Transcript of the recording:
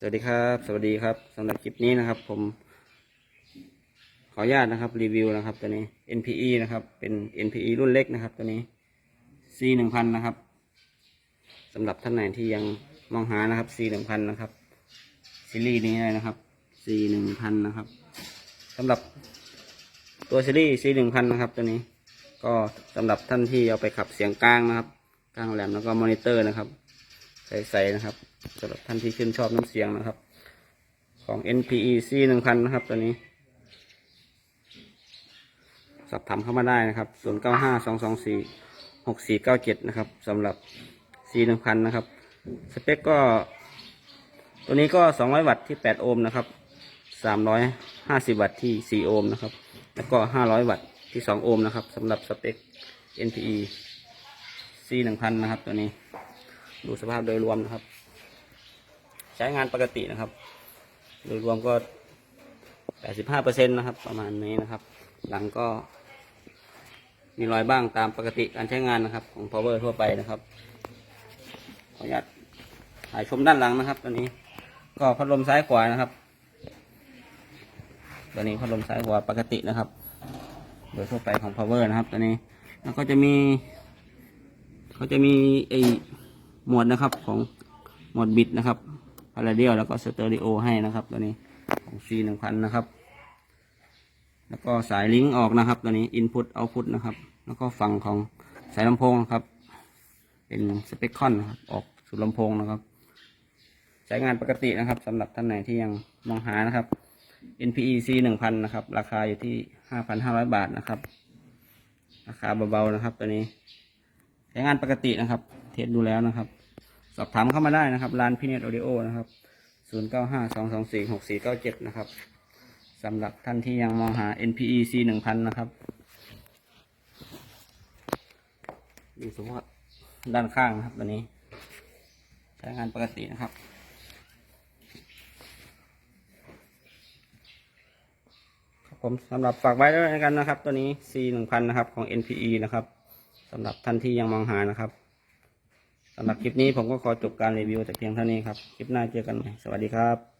สวัสดีครับ สวัสดีครับสำหรับคลิปนี้นะครับ ผม ขออนุญาตนะครับ รีวิวนะครับ ตัวนี้ NPE นะครับ เป็น NPE รุ่นเล็กนะครับ ตัวนี้ C หนึ่งพันนะครับสำหรับท่านไหนที่ยังมองหานะครับ C หนึ่งพันนะครับซีรีส์นี้เลยนะครับ C หนึ่งพันนะครับสำหรับตัวซีรีส์ C หนึ่งพันนะครับ ตัวนี้ ก็สำหรับท่านที่เอาไปขับเสียงกลางนะครับกลางแหลมแล้วก็มอนิเตอร์นะครับ ใสๆนะครับสำหรับท่านที่ชื่นชอบน้ำเสียงนะครับ ของ NPE C หนึ่งพันนะครับ ตัวนี้ สอบถามเข้ามาได้นะครับ0 9 5 2 2 4 6 4 9 7นะครับสำหรับ C หนึ่งพันนะครับ สเปคก็ ตัวนี้ก็200วัตต์ที่8โอห์มนะครับ350วัตต์ที่4โอห์มนะครับ แล้วก็500วัตต์ที่2โอห์มนะครับสำหรับสเปค NPE C หนึ่งพันนะครับตัวนี้ ดูสภาพโดยรวมนะครับ ใช้งานปกตินะครับ โดยรวมก็แปดสิบห้าเปอร์เซ็นะครับ ประมาณนี้นะครับ หลังก็ มีรอยบ้างตามปกติการใช้งานนะครับ ของ power ทั่วไปนะครับขออนุญาตถ่ายชมด้านหลังนะครับ ตัวนี้ ก็พัดลมซ้ายขวานะครับ ตัวนี้พัดลมซ้ายขวาปกตินะครับ โดยทั่วไปของ power นะครับ ตัวนี้แล้วก็จะมี เขาจะมีไอ หมวดนะครับของหมวดบิดนะครับพาราเดียลแล้วก็สเตอริโอให้นะครับ ตัวนี้ของ C หนึ่งพันนะครับ แล้วก็สายลิงก์ออกนะครับ ตัวนี้ Input Output นะครับ แล้วก็ฝั่งของสายลำโพงนะครับ เป็นสเปคคอนนะครับออกสู่ลำโพงนะครับ ใช้งานปกตินะครับสำหรับท่านไหนที่ยังมองหานะครับ NPE C หนึ่งพันนะครับ ราคาอยู่ที่ห้าพันห้าร้อยบาทนะครับ ราคาเบาๆนะครับ ตัวนี้ ใช้งานปกตินะครับ เทสดูแล้วนะครับ สอบถามเข้ามาได้นะครับ ร้านพิเนตออดิโอนะครับ 0 9 5 2 2 4 6 4 9 7 นะครับสำหรับท่านที่ยังมองหา NPE C 1000 นะครับดูสภาพด้านข้างนะครับ ตัวนี้ ใช้งานปกตินะครับครับผมสำหรับฝากไว้ด้วยกันนะครับ ตัวนี้ C 1000 นะครับของ NPE นะครับสำหรับท่านที่ยังมองหานะครับ สำหรับคลิปนี้ผมก็ขอจบการรีวิวแต่เพียงเท่านี้ครับ คลิปหน้าเจอกันใหม่ สวัสดีครับ